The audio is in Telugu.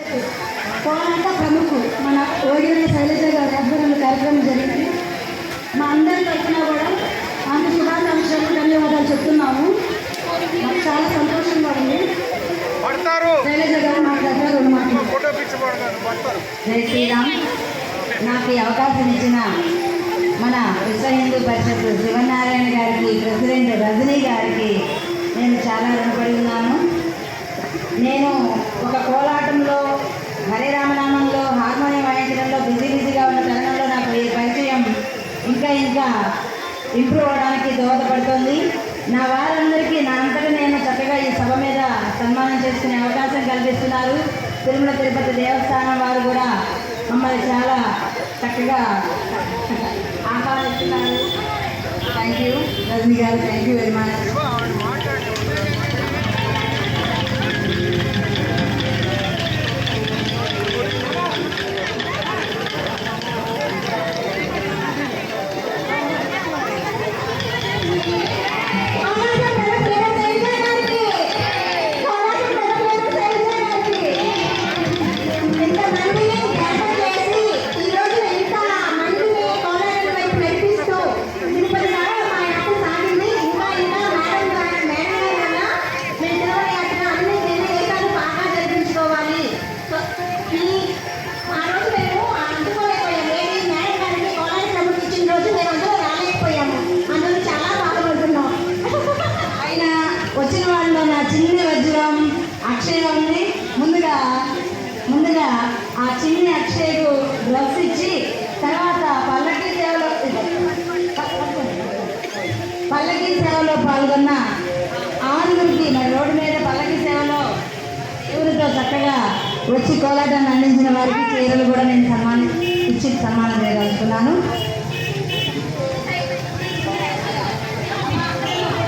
కోలాట ప్రముఖ మన ఓగిరి శైలజ గారి ఆధ్వర్యంలో కార్యక్రమం జరిగింది. మా అందరి తరఫున కూడా ఆమె శుభాకాంక్షలు ధన్యవాదాలు చెప్తున్నాము. నాకు చాలా సంతోషంగా ఉంది. శైలజ గారు మా దగ్గర జై శ్రీరామ్. నాకు ఈ అవకాశం ఇచ్చిన మన విశ్వ హిందూ పరిషత్ శివనారాయణ గారికి ప్రెసిడెంట్ రజనీ గారికి నేను చాలా రుణపడి ఉన్నాను. నేను ఒక కోలాటంలో హరే రామనామంలో హార్మోనియం వాయించడంలో బిజీ బిజీగా ఉన్న తరుణంలో నాకు ఈ పరిచయం ఇంకా ఇంకా ఇంప్రూవ్ అవడానికి దోహదపడుతుంది. నా వారందరికీ నా అంతటా నేను చక్కగా ఈ సభ మీద సన్మానం చేసుకునే అవకాశం కల్పిస్తున్నారు. తిరుమల తిరుపతి దేవస్థానం వారు కూడా మమ్మల్ని చాలా చక్కగా ఆహ్వానిస్తున్నారు. థ్యాంక్ యూ రజనీ గారు థ్యాంక్ యూ వెరీ మచ్ చిన్ని వజ్రం అక్షయ ఉంది ముందుగా ముందుగా ఆ చిన్ని అక్షయకు గ్లవ్స్ ఇచ్చి తర్వాత పల్లకి సేవలో పల్లకి సేవలో పాల్గొన్న ఆరుగురికి మరి రోడ్డు మీద పల్లకి సేవలో ఊరితో చక్కగా వచ్చి కోలాటాన్ని అందించిన వారికి చీరలు కూడా నేను సన్మానం ఇచ్చి సన్మానం చేయదలుచుకున్నాను.